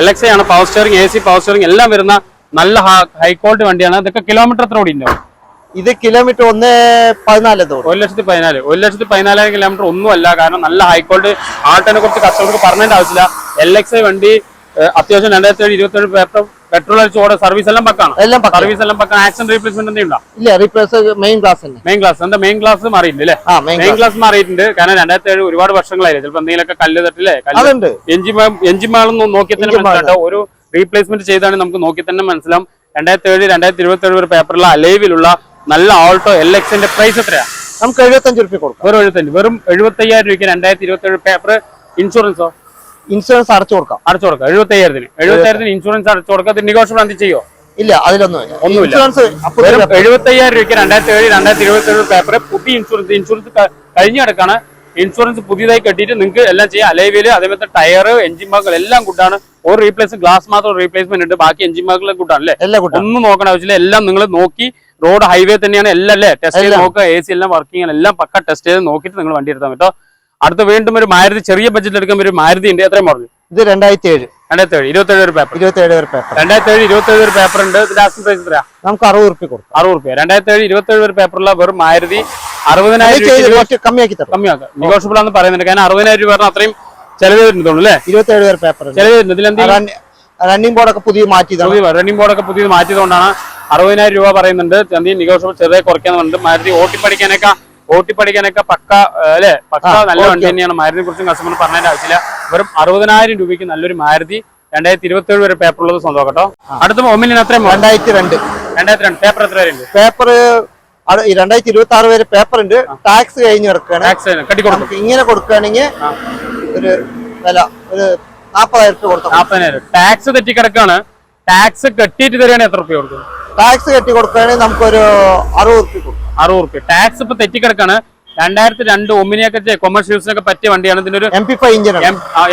എൽ എക്സ് ആണ് power steering A C power steering എല്ലാം വരുന്ന നല്ല ഹൈ ക്വാളിറ്റി വണ്ടിയാണ്. അതൊക്കെ കിലോമീറ്റർ എത്ര ഓടിയുണ്ടോ ഇത് കിലോമീറ്റർ ഒന്ന് പതിനാല് ഒരു ലക്ഷത്തി പതിനാല്. ഒരു ലക്ഷത്തി പതിനാലായിരം കിലോമീറ്റർ ഒന്നും അല്ല. കാരണം നല്ല ഹൈ ക്വാളിറ്റി ആൾട്ടിനെ കുറിച്ച് കസ്റ്റമർക്ക് പറഞ്ഞതിന്റെ ആവശ്യമില്ല. എൽ എക്സ് ഐ വണ്ടി അത്യാവശ്യം രണ്ടായിരത്തി ഏഴ് ഇരുപത്തി ഏഴ് പേപ്പർ പെട്രോൾ അടിച്ച് ഓടെ സർവീസ് എല്ലാം പക്കാണ്. എല്ലാം സർവീസ് എല്ലാം പക്കാണ് ആക്ഷൻ റീപ്ലേസ്മെന്റ് എന്തെങ്കിലും ഇല്ല. Replace main glass main glass എന്താ മെയിൻ ക്ലാസ് മാറിയിട്ടുണ്ട് അല്ലേ? മെയിൻ ക്ലാസ് മാറിയിട്ടുണ്ട്. കാരണം രണ്ടായിരത്തി ഏഴ് ഒരുപാട് വർഷങ്ങളായില്ലേ? ചിലപ്പോൾ എന്തെങ്കിലുമൊക്കെ കല്ല് തട്ടില്ലേ? കല്ല് എഞ്ചിൻ എഞ്ചിൻ മാളൊന്നും നോക്കി തന്നെ ഒരു റീപ്ലേസ്മെന്റ് ചെയ്താണ് നമുക്ക് നോക്കി തന്നെ മനസ്സിലാവും. രണ്ടായിരത്തി ഏഴ് രണ്ടായിരത്തി ഇരുപത്തി ഏഴ് ഒരു പേപ്പറിലുള്ള അലൈവിലുള്ള നല്ല ഓൾട്ടോ എൽ എക്സിന്റെ പ്രൈസ് എത്രയാണ് നമുക്ക് എഴുപത്തഞ്ച് രൂപ കൊടുക്കാം. വെറും എഴുപത്തഞ്ച്. വെറും എഴുപത്തി അയ്യായിരം രൂപയ്ക്ക് രണ്ടായിരത്തി ഇരുപത്തി ഏഴ് പേപ്പർ ഇൻഷുറൻസോ ഇൻഷുറൻസ് അടച്ചു കൊടുക്കാം. അടച്ചു കൊടുക്കാം. എഴുപത്തി അയ്യായിരത്തിന് എഴുപത്തി അയ്യായിരത്തിന് ഇൻഷുറൻസ് അടച്ചു കൊടുക്കാം. നെഗോഷ്യബിൾ എന്ത് ചെയ്യോ? ഇല്ല അതിലൊന്നും ഒന്നുമില്ല. ഇൻഷുറൻസ് വെറും എഴുപത്തി അയ്യായിരം രൂപയ്ക്ക് രണ്ടായിരത്തി ഏഴ് രണ്ടായിരത്തി ഇരുപത്തി ഏഴ് പേപ്പർ പുതിയ ഇൻഷുറൻസ് ഇൻഷുറൻസ് കഴിഞ്ഞ കിടക്കാണ്. ഇൻഷുറൻസ് പുതിയതായി കെട്ടിയിട്ട് നിങ്ങൾക്ക് എല്ലാം ചെയ്യാം. അലേവിയിൽ അതേപോലത്തെ ടയർ എഞ്ചിൻ ഭാഗങ്ങൾ എല്ലാം ഗുഡാണ് ഒരു റീപ്ലേസ് ഗ്ലാസ് മാത്രം റീപ്ലേസ്മെന്റ് ഉണ്ട്. ബാക്കി എഞ്ചിൻ മാർക്കുള്ള കൂട്ടാണ് അല്ലേ? എല്ലാം കൂട്ടാം. ഒന്നും നോക്കണ ആവശ്യമില്ല. എല്ലാം നിങ്ങൾ നോക്കി. റോഡ് ഹൈവേ തന്നെയാണ് എല്ലാം അല്ലേ? ടെസ്റ്റ് ചെയ്ത് നോക്കുക. എ സി എല്ലാം വർക്കിംഗ് എല്ലാം പക്ക ടെസ്റ്റ് ചെയ്ത് നോക്കിയിട്ട് നിങ്ങൾ വണ്ടി എടുത്താൽ പറ്റോ അടുത്ത വീണ്ടും ഒരു മാരുതി ചെറിയ ബഡ്ജറ്റ് എടുക്കാൻ ഒരു മാരുതി ഉണ്ട്. എത്രയും പറഞ്ഞു ഇത് രണ്ടായിരത്തി ഏഴ് രണ്ടായിരത്തി ഏഴ് ഇരുപത്തി ഏഴ് ഒരു പേപ്പർ ഇരുപത്തി ഏഴ് പേപ്പർ രണ്ടായിരത്തി ഏഴ് ഇരുപത്തി ഏഴ് ഒരു പേപ്പർ ഉണ്ട്. ലാസ്റ്റ് പ്രൈസ് എത്രയാ? നമുക്ക് അറുപത് റുപ്യ കൊടുക്കും. അറുപത് റുപ്യ രണ്ടായിരത്തി ഏഴ് ഇരുപത്തി ഏഴ് ഒരു പേപ്പറുള്ള വെറും മാരുതി അറുപതിനായിരം കമ്മിയാക്കി കമ്മിയാക്കാം. നെഗോഷ്യബിൾ ആണെന്ന് പറയുന്നുണ്ട്. കാരണം അറുപതിനായിരം രൂപ അത്രയും വരുന്നുണ്ട് അല്ലേ? പേപ്പർ വരുന്നത് റണ്ണിംഗ് ബോർഡൊക്കെ പുതിയ മാറ്റിയതാണ്. റണ്ണിംഗ് ബോർഡൊക്കെ പുതിയത് മാറ്റിയതുകൊണ്ടാണ് അറുപതിനായിരം രൂപ പറയുന്നുണ്ട്. എന്തെങ്കിലും നെഗോഷ്യബിൾ ചെറുതായി കുറയ്ക്കാന്നുണ്ട് മാരുതി ഓട്ടിപ്പടിക്കാനൊക്കെ ഓട്ടിപ്പടിക്കാനൊക്കെ പക്ക അല്ലെ? പക്ക നല്ല. വണ്ടി തന്നെയാണ്. മാരുതിനെ കുറിച്ചും കസ്റ്റമർ പറഞ്ഞതിന്റെ ആവശ്യമില്ല. വെറും അറുപതിനായിരം രൂപയ്ക്ക് നല്ലൊരു മാരുതി രണ്ടായിരത്തി ഇരുപത്തി ഏഴ് വരെ പേപ്പർ ഉള്ളത് സ്വന്തം കേട്ടോ അടുത്ത ഒന്നിന് അത്രയും രണ്ടായിരത്തി രണ്ട് രണ്ടായിരത്തി രണ്ട് പേപ്പർ എത്ര വരെ പേപ്പർ രണ്ടായിരത്തി ഇരുപത്തി ആറ് വരെ പേപ്പർ ഉണ്ട്. ടാക്സ് കഴിഞ്ഞ് കിടക്കുകയാണ്. ഇങ്ങനെ കൊടുക്കുകയാണെങ്കിൽ. ഒരു വില ഒരു നാൽപ്പതായിരം രൂപ കൊടുത്തു നാൽപ്പതിനായിരം ടാക്സ് തെറ്റിക്കിടക്കാണ് ടാക്സ് കെട്ടിയിട്ട് തരികയാണ് എത്ര റുപ്യ കൊടുക്കും ടാക്സ് കെട്ടി കൊടുക്കുകയാണെങ്കിൽ നമുക്കൊരു അറുപത് റുപ്യ കൊടുക്കും. അറുപത് റുപ്യ ടാക്സ് ഇപ്പൊ തെറ്റിക്കിടക്കാണ്. രണ്ടായിരത്തി രണ്ട് ഒമ്മിനെയൊക്കെ കൊമേഴ്സ് യൂസിനൊക്കെ പറ്റിയ വണ്ടിയാണ്. ഇതിന്റെ ഒരു എം പി ഫൈവ് ഇഞ്ചിനാണ്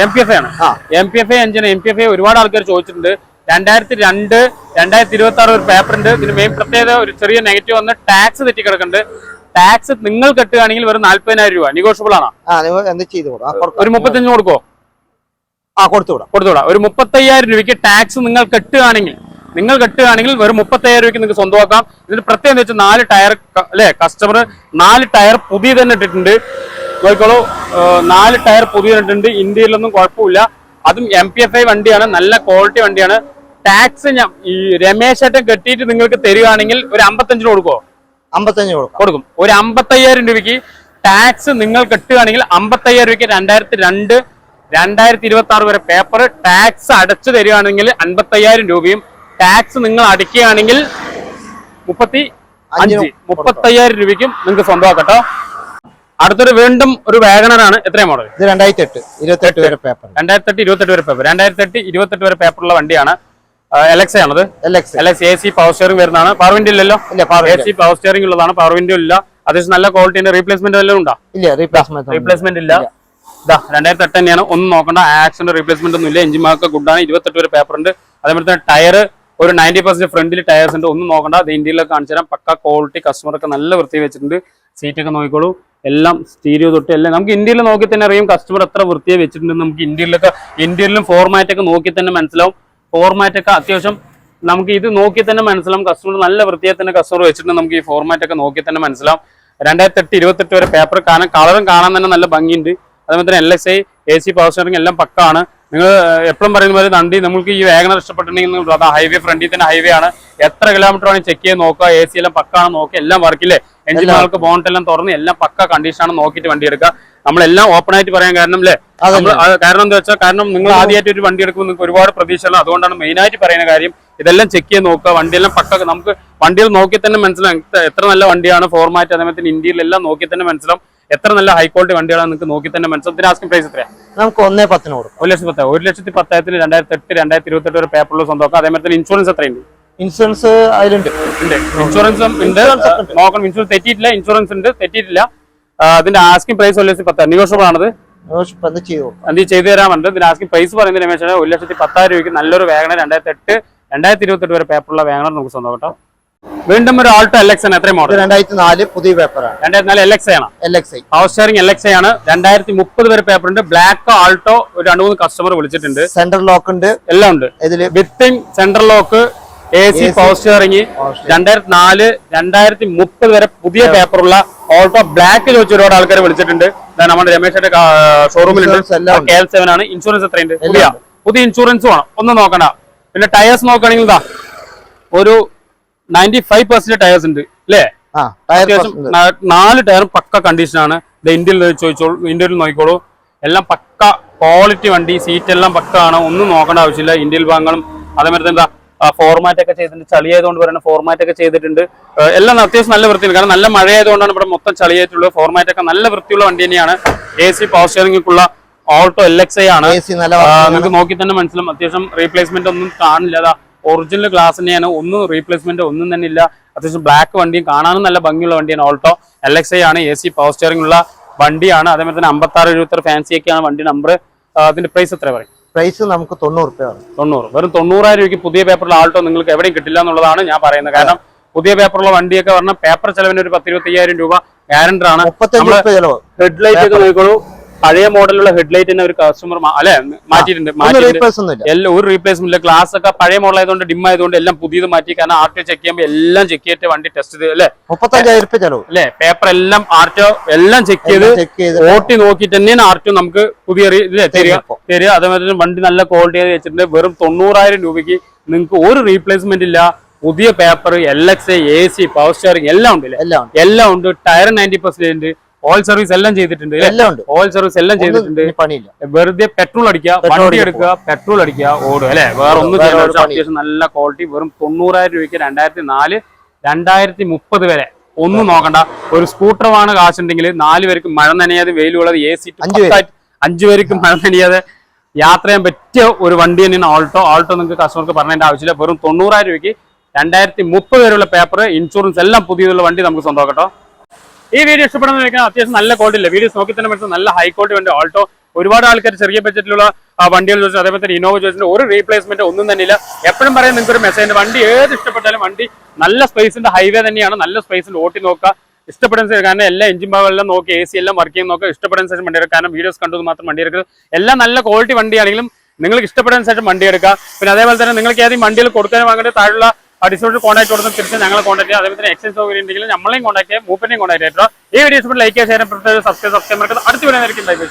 എം പി എഫ് ആണ്. എം പി എഫ് ഐ എഞ്ചിന് എം പി എഫ് ഐ ഒരുപാട് ആൾക്കാർ ചോദിച്ചിട്ടുണ്ട്. രണ്ടായിരത്തി രണ്ട് രണ്ടായിരത്തി ഇരുപത്തി ആറ് ഒരു പേപ്പർ ഉണ്ട്. ഇതിന് മെയിൻ പ്രത്യേകത ഒരു ചെറിയ നെഗറ്റീവ് വന്ന് ടാക്സ് തെറ്റിക്കിടക്കുന്നുണ്ട്. ടാക്സ് നിങ്ങൾ കെട്ടുകയാണെങ്കിൽ വെറും നാല്പതിനായിരം രൂപ. നെഗോഷ്യബിൾ ആണോ. ഒരു മുപ്പത്തഞ്ച് കൊടുക്കോ? ആ കൊടുത്തുവിടാം കൊടുത്തുവിടാം ഒരു മുപ്പത്തയ്യായിരം രൂപയ്ക്ക് ടാക്സ് നിങ്ങൾ കെട്ടുകയാണെങ്കിൽ നിങ്ങൾ കെട്ടുകയാണെങ്കിൽ വെറും മുപ്പത്തയ്യായിരം രൂപയ്ക്ക് നിങ്ങൾക്ക് സ്വന്തമാക്കാം. ഇതിന് പ്രത്യേകം എന്ന് വെച്ചാൽ നാല് ടയർ അല്ലെ കസ്റ്റമർ നാല് ടയർ പുതിയ തന്നെ ഇട്ടിട്ടുണ്ട്. നോക്കിക്കോളൂ. നാല് ടയർ പുതിയ ഇട്ടിട്ടുണ്ട്. ഇന്ത്യയിലൊന്നും കുഴപ്പമില്ല. അതും എം പി എഫ് ഐ വണ്ടിയാണ്. നല്ല ക്വാളിറ്റി വണ്ടിയാണ്. ടാക്സ് ഞാൻ ഈ രമേശ് രമേശേട്ടൻ കെട്ടിയിട്ട് നിങ്ങൾക്ക് തരികയാണെങ്കിൽ ഒരു അമ്പത്തഞ്ചിന് കൊടുക്കുമോ അമ്പത്തഞ്ച് കൊടുക്കാം. ഒരു അമ്പത്തയ്യായിരം രൂപയ്ക്ക് ടാക്സ് നിങ്ങൾ കെട്ടുകയാണെങ്കിൽ അമ്പത്തയ്യായിരം രൂപയ്ക്ക് രണ്ടായിരത്തി രണ്ട് രണ്ടായിരത്തി ഇരുപത്തി ആറ് വരെ പേപ്പർ ടാക്സ് അടച്ചു തരികയാണെങ്കിൽ അൻപത്തയ്യായിരം രൂപയും ടാക്സ് നിങ്ങൾ അടയ്ക്കുകയാണെങ്കിൽ മുപ്പത്തി അഞ്ച് മുപ്പത്തയ്യായിരം രൂപയ്ക്കും നിങ്ങൾക്ക് സ്വന്തമാക്കട്ടോ. അടുത്തൊരു വീണ്ടും ഒരു വാഗണറാണ് എത്രയും മോഡൽ? ഇത് രണ്ടായിരത്തി എട്ട് ഇരുപത്തെട്ട് വരെ പേപ്പർ രണ്ടായിരത്തി എട്ട് ഇരുപത്തെട്ട് വരെ പേപ്പർ രണ്ടായിരത്തി എട്ട് ഇരുപത്തെട്ട് വരെ പേപ്പറുള്ള വണ്ടിയാണ്. എലക്സ ആണത്? L X A C power steering വരുന്നതാണ്. പവർ വിൻഡോ ഇല്ലല്ലോ? എ സി പവർ സ്റ്റിയറിംഗ് ഉള്ളതാണ്. പവർ വിൻഡോ ഇല്ല. അത്യാവശ്യം നല്ല ക്വാളിറ്റിന്റെ റീപ്ലേസ്മെന്റ് വല്ലതും ഉണ്ടോ? ഇല്ല റീപ്ലേസ്മെന്റ് റീപ്ലേസ്മെന്റ് ഇല്ല. ഇതാ രണ്ടായിരത്തി എട്ട് തന്നെയാണ്. ഒന്നും നോക്കണ്ട. ആക്സിഡന്റ് റീപ്ലേസ്മെന്റ് ഒന്നും ഇല്ല എഞ്ചിൻ മാർക്ക് ഗുഡ് ആണ്. ഇരുപത്തെട്ട് വരെ പേപ്പർ ഉണ്ട്. അതേപോലെ തന്നെ ടയർ ഒരു നയന്റി പെർസെന്റ് ഫ്രണ്ടിൽ ടയർസ് ഉണ്ട്. ഒന്നും നോക്കണ്ട. അത് ഇന്ത്യയിലൊക്കെ കാണിച്ചു തരാം. പക്ക ക്വാളിറ്റി കസ്റ്റമർക്ക് നല്ല വൃത്തി വെച്ചിട്ടുണ്ട്. സീറ്റൊക്കെ നോക്കിക്കോളൂ. എല്ലാം സ്റ്റീരിയോ തൊട്ട് എല്ലാം. നമുക്ക് ഇന്ത്യയിൽ നോക്കി തന്നെ അറിയാം. കസ്റ്റമർ എത്ര വൃത്തിയെ വെച്ചിട്ടുണ്ടെന്ന് നമുക്ക് ഇന്ത്യയിലൊക്കെ ഇന്ത്യയിലും ഫോർമാറ്റൊക്കെ നോക്കി തന്നെ മനസ്സിലാവും. ഫോർമാറ്റ് ഒക്കെ അത്യാവശ്യം നമുക്ക് ഇത് നോക്കി തന്നെ മനസ്സിലാവും. കസ്റ്റമർ നല്ല വൃത്തിയായി തന്നെ കസ്റ്റമർ വെച്ചിട്ടുണ്ട്. നമുക്ക് ഈ ഫോർമാറ്റ് ഒക്കെ നോക്കി തന്നെ മനസ്സിലാവും. രണ്ടായിരത്തി എട്ട് ഇരുപത്തെട്ട് വരെ പേപ്പർ കാണാൻ കളറും കാണാൻ തന്നെ നല്ല ഭംഗിയുണ്ട്. അതുപോലെ തന്നെ L S I A C power steering എല്ലാം പക്കാണ്. നിങ്ങൾ എപ്പോഴും പറയുന്ന പോലെ നന്ദി നമുക്ക് ഈ വാഗണർ ഇഷ്ടപ്പെട്ടിട്ടുണ്ടെങ്കിൽ അതാ ഹൈവേ ഫ്രണ്ടിൽ തന്നെ ഹൈവേ ആണ്. എത്ര കിലോമീറ്റർ ആണ് ചെക്ക് ചെയ്ത് നോക്കുക. എ സി എല്ലാം പക്കാണ് നോക്കുക. എല്ലാം വർക്കില്ലേ എഞ്ചിൻ ആൾക്ക് ബോണ്ട് എല്ലാം തുറന്ന് എല്ലാം പക്ക കണ്ടീഷനാണ് നോക്കിയിട്ട് വണ്ടി എടുക്കുക. നമ്മളെല്ലാം ഓപ്പൺ ആയിട്ട് പറയാൻ കാരണം അല്ലേ കാരണം എന്താ വെച്ചാൽ കാരണം നിങ്ങൾ ആദ്യമായിട്ട് ഒരു വണ്ടി എടുക്കുമ്പോൾ നിങ്ങൾക്ക് ഒരുപാട് പ്രതീക്ഷകൾ അതുകൊണ്ടാണ് മെയിൻ ആയിട്ട് പറയുന്ന കാര്യം ഇതെല്ലാം ചെക്ക് ചെയ്ത് നോക്കുക. വണ്ടിയെല്ലാം പക്ക നമുക്ക് വണ്ടികൾ നോക്കി തന്നെ മനസ്സിലാവും. എത്ര- നല്ല വണ്ടിയാണ് ഫോർമാറ്റ് അതേപോലെ തന്നെ ഇന്ത്യയിലെല്ലാം നോക്കി തന്നെ മനസ്സിലാവും. എത്ര നല്ല ഹൈ ക്വാളിറ്റി വണ്ടികളാണ് നിങ്ങൾക്ക് നോക്കി തന്നെ മനസ്സിലാവും. ആസ്കിംഗ് പ്രൈസ് എത്രയാ? നമുക്ക് ഒന്നേ പത്തിന് കൊടുക്കാം ഒരു ലക്ഷത്തി പത്ത് ഒരു ലക്ഷത്തി പത്തായിരത്തിന് രണ്ടായിരത്തി എട്ട് രണ്ടായിരത്തി ഇരുപത്തെട്ട് ഒരു പേപ്പറിൽ സ്വന്തമാക്കാം. അതേപോലെ തന്നെ ഇൻഷുറൻസ് എത്രയുണ്ട്? ഇൻഷുറൻസ് അതിലുണ്ട്. ഇൻഷുറൻസും ഉണ്ട്. നോക്കണം. ഇൻഷുറൻസ് തെറ്റിയിട്ടില്ല. ഇൻഷുറൻസ് ഉണ്ട്. തെറ്റിയിട്ടില്ല. അതിന്റെ ആസ്കിംഗ് പ്രൈസ് ഒരു ലക്ഷത്തി പത്ത് നെഗോഷ്യബിൾ ആണത് അത് ചെയ്തു തരാറുണ്ട് ഇതിന്റെ ആസ്കിംഗ് പ്രൈസ് പറയുന്നത് രമേശാണ് ഒരു ലക്ഷത്തി പത്തായിരം രൂപയ്ക്ക് നല്ലൊരു വേഗന രണ്ടായിരത്തി എട്ട് രണ്ടായിരത്തി ഇരുപത്തി എട്ട് വരെ പേപ്പറുള്ള വാഗണർ നമുക്ക് സ്വന്തം കേട്ടോ. വീണ്ടും ഒരു ആൾട്ടോ എൽ എക്സ് ആണ്. എത്രയും മോഡൽ രണ്ടായിരത്തി നാല് പുതിയ പേപ്പറാണ് രണ്ടായിരത്തി നാല് എൽ എക്സ് ആണ്. L X power steering L X ആണ്. രണ്ടായിരത്തി മുപ്പത് വരെ പേപ്പർ ഉണ്ട്. ബ്ലാക്ക് ആൾട്ടോ ഒരു രണ്ട് മൂന്ന് കസ്റ്റമർ വിളിച്ചിട്ടുണ്ട്. സെൻട്രൽ ലോക്ക് ഉണ്ട്. എല്ലാം ഉണ്ട്. ഇതിൽ within central lock A C power steering. രണ്ടായിരത്തി നാല് രണ്ടായിരത്തി മുപ്പത് വരെ പുതിയ പേപ്പറുള്ള ഓൾട്ടോ ബ്ലാക്ക് ചോദിച്ച ഒരുപാട് ആൾക്കാർ വിളിച്ചിട്ടുണ്ട്. നമ്മുടെ രമേശന്റെ ഷോറൂമിലുണ്ട് കെ എൽ സെവൻ ആണ്. ഇൻഷുറൻസ് എത്രയുണ്ട്? പുതിയ. ഇൻഷുറൻസ് വേണം. ഒന്ന് നോക്കണ്ട. പിന്നെ ടയേഴ്സ് നോക്കുകയാണെങ്കിൽ ഇതാ ഒരു നയന്റി ഫൈവ് പെർസെന്റ് ടയേഴ്സ് ഉണ്ട്. അല്ലേ അത്യാവശ്യം നാല് ടയറും പക്ക കണ്ടീഷനാണ് ആണ്. ഇന്ത്യയിൽ ചോദിച്ചോളൂ ഇന്ത്യയിൽ നോക്കിക്കോളൂ. എല്ലാം പക്ക ക്വാളിറ്റി വണ്ടി സീറ്റ് എല്ലാം പക്ക ആണ് ഒന്നും നോക്കേണ്ട ആവശ്യമില്ല. ഇന്ത്യയിൽ ഭാഗങ്ങളും അതേമാതിരി എന്താ ഫോർമാറ്റ് ഒക്കെ ചെയ്തിട്ടുണ്ട്. ചളിയായതുകൊണ്ട് പറയുന്ന ഫോർമാറ്റ് ഒക്കെ ചെയ്തിട്ടുണ്ട്. എല്ലാം അത്യാവശ്യം നല്ല വൃത്തിയുണ്ട് കാരണം നല്ല മഴയായതുകൊണ്ടാണ് ഇവിടെ മൊത്തം ചളിയായിട്ടുള്ളത്. ഫോർമാറ്റ് ഒക്കെ നല്ല വൃത്തിയുള്ള വണ്ടി തന്നെയാണ്. എ സി പവർ സ്റ്റിയറിംഗിലുള്ള ഓൾട്ടോ എൽ എക്സ് ഐ ആണ്. നിങ്ങൾക്ക് നോക്കി തന്നെ മനസ്സിലും അത്യാവശ്യം റീപ്ലേസ്മെന്റ് ഒന്നും കാണില്ല. അതാ ഒറിജിനൽ ഗ്ലാസ് തന്നെയാണ്. ഒന്നും റീപ്ലേസ്മെന്റ് ഒന്നും തന്നെ ഇല്ല. അത്യാവശ്യം ബ്ലാക്ക് വണ്ടിയും കാണാനും നല്ല ഭംഗിയുള്ള വണ്ടിയാണ് ഓൾട്ടോ എൽ എക്സ് ഐ ആണ്. എ സി പവർ സ്റ്റിയറിംഗ് ഉള്ള വണ്ടിയാണ്. അതേപോലെ തന്നെ അമ്പത്താറ് എഴുപത്തി ഫാൻസി ഒക്കെയാണ് വണ്ടി നമ്പർ അതിന്റെ പ്രൈസ് എത്ര പറയും പ്രൈസ് നമുക്ക് തൊണ്ണൂറ് രൂപയാണ് തൊണ്ണൂറ്. വെറും തൊണ്ണൂറായിരം രൂപയ്ക്ക് പുതിയ പേപ്പറിൽ ആൾട്ടോ നിങ്ങൾക്ക് എവിടെയും കിട്ടില്ല എന്നുള്ളതാണ് ഞാൻ പറയുന്നത്. കാരണം പുതിയ പേപ്പറുള്ള വണ്ടിയൊക്കെ പറഞ്ഞാൽ പേപ്പർ ചെലവിന് ഒരു പത്തിരുപത്തി അയ്യായിരം രൂപ ഗ്യാരണ്ടർ ആണ്. ഹെഡ്ലൈറ്റ് ഒക്കെ നോക്കിക്കോളൂ. പഴയ മോഡലുള്ള ഹെഡ്ലൈറ്റ് തന്നെ ഒരു കസ്റ്റമർ അല്ലെ? മാറ്റിയിട്ടുണ്ട് എല്ലാം ഒരു റീപ്ലേസ്മെന്റ് ഇല്ല. ഗ്ലാസ് ഒക്കെ പഴയ മോഡൽ ആയതുകൊണ്ട് ഡിം ആയതുകൊണ്ട് എല്ലാം പുതിയത് മാറ്റി. കാരണം ആർ ടി ചെക്ക് ചെയ്യുമ്പോൾ എല്ലാം ചെക്ക് ചെയ്തിട്ട് വണ്ടി ടെസ്റ്റ് ചെയ്ത് അല്ലെ? മുപ്പത്തഞ്ചായിരം രൂപ ചെലവ്. അല്ലേ? പേപ്പർ എല്ലാം ആർ ടി എല്ലാം ചെക്ക് ചെയ്ത് ഓട്ടി നോക്കിയിട്ട് തന്നെയാണ് ആർ ടി നമുക്ക് പുതിയ തരിക. അതേപോലെ തന്നെ വണ്ടി നല്ല ക്വാളിറ്റി ആയി വെച്ചിട്ടുണ്ട്. വെറും തൊണ്ണൂറായിരം രൂപയ്ക്ക് നിങ്ങൾക്ക് ഒരു റീപ്ലേസ്മെന്റ് ഇല്ല. പുതിയ paper L X A C power steering എല്ലാം ഉണ്ട് അല്ലേ എല്ലാം ഉണ്ട്. എല്ലാം ഉണ്ട്. Tyre ninety percent oil service എല്ലാം ചെയ്തിട്ടുണ്ട് ഓൾ എല്ലാം ഉണ്ട്. ഓയിൽ സർവീസ് എല്ലാം ചെയ്തിട്ടുണ്ട്. പണിയില്ല. വെറുതെ പെട്രോൾ അടിക്കുക വണ്ടി എടുക്കുക പെട്രോൾ അടിക്കുക ഓടുക അല്ലെ? വേറെ ഒന്നും ചെയ്യാൻ അത്യാവശ്യം നല്ല ക്വാളിറ്റി വെറും തൊണ്ണൂറായിരം രൂപയ്ക്ക് രണ്ടായിരത്തി നാല് രണ്ടായിരത്തി മുപ്പത് വരെ. ഒന്നും നോക്കണ്ട. ഒരു സ്കൂട്ടർ വാണ് കാശുണ്ടെങ്കിൽ നാല് പേർക്ക് മഴ നനയാതെ വെയിലുള്ളത് എ സി. അഞ്ചു പേർക്ക് മഴ നനയാതെ യാത്ര ചെയ്യാൻ പറ്റിയ ഒരു വണ്ടി തന്നെയാണ് ഓൾട്ടോ ഓൾട്ടോ നിങ്ങൾക്ക് കസ്റ്റമർക്ക് പറഞ്ഞതിന്റെ ആവശ്യമില്ല. വെറും തൊണ്ണൂറായിരം രൂപയ്ക്ക് രണ്ടായിരത്തി മുപ്പത് വരെയുള്ള പേപ്പർ ഇൻഷുറൻസ് എല്ലാം പുതിയതുള്ള വണ്ടി നമുക്ക് സ്വന്തമാക്കട്ടോ ഈ വീഡിയോ ഇഷ്ടപ്പെടുന്ന അത്യാവശ്യം നല്ല ക്വാളിറ്റി ഇല്ല? വീഡിയോസ് നോക്കി തന്നെ മനസ്സിലാവും. നല്ല ഹൈ ക്വാളിറ്റി വണ്ടി? ഓൾട്ടോ ഒരുപാട് ആൾക്കാർ ചെറിയ ബഡ്ജറ്റിലുള്ള വണ്ടികൾ ചോദിച്ചു. അതേപോലെ തന്നെ ഇന്നോവ ചോദിച്ചിട്ട് ഒരു റീപ്ലേസ്മെന്റ് ഒന്നും തന്നെ ഇല്ല. എപ്പോഴും പറയാൻ നിങ്ങൾക്ക് ഒരു മെസ്സേജ് വണ്ടി ഏത് ഇഷ്ടപ്പെട്ടാലും വണ്ടി നല്ല സ്പേസിന്റെ ഹൈവേ തന്നെയാണ്. നല്ല സ്പേസിൽ ഓട്ടി നോക്കുക. ഇഷ്ടപ്പെടുന്ന കാരണം എല്ലാ എഞ്ചിൻ ഭാഗങ്ങളെല്ലാം നോക്കി എ സി എല്ലാം വർക്ക് ചെയ്യുന്ന നോക്കുക. ഇഷ്ടപ്പെടുന്ന ശേഷം വണ്ടി എടുക്കുക. കാരണം വീഡിയോസ് കണ്ടത് മാത്രം വണ്ടി എടുക്കുക. എല്ലാം നല്ല ക്വാളിറ്റി വണ്ടിയാണെങ്കിലും നിങ്ങൾക്ക് ഇഷ്ടപ്പെടുന്ന ശേഷം വണ്ടി എടുക്കുക. പിന്നെ അതേപോലെ തന്നെ നിങ്ങൾക്ക് ഏതെങ്കിലും വണ്ടികൾ കൊടുക്കാൻ വാങ്ങേണ്ട താഴെയുള്ള ഡിസ്കൗണ്ട് കോൺടാക്ട് കൊടുത്ത് തിരിച്ച് ഞങ്ങളെ കോൺടാക്ട് ചെയ്യാം. അതേപോലെ എക്സ്ചേഞ്ച് സൗകര്യം ഉണ്ടെങ്കിൽ നമ്മളെയും കോൺടാക്ട് ചെയ്യാം മൂപ്പനെയും കോൺടാക്ട് ചെയ്യാം. ഈ വീഡിയോ ഇഷ്ടപ്പെട്ട് ലൈക്ക് ചെയ്യാൻ ഷെയർ സബ്സ്ക്രൈബ് സബ്സ്ക്രൈബ് അടുത്ത വീഡിയോ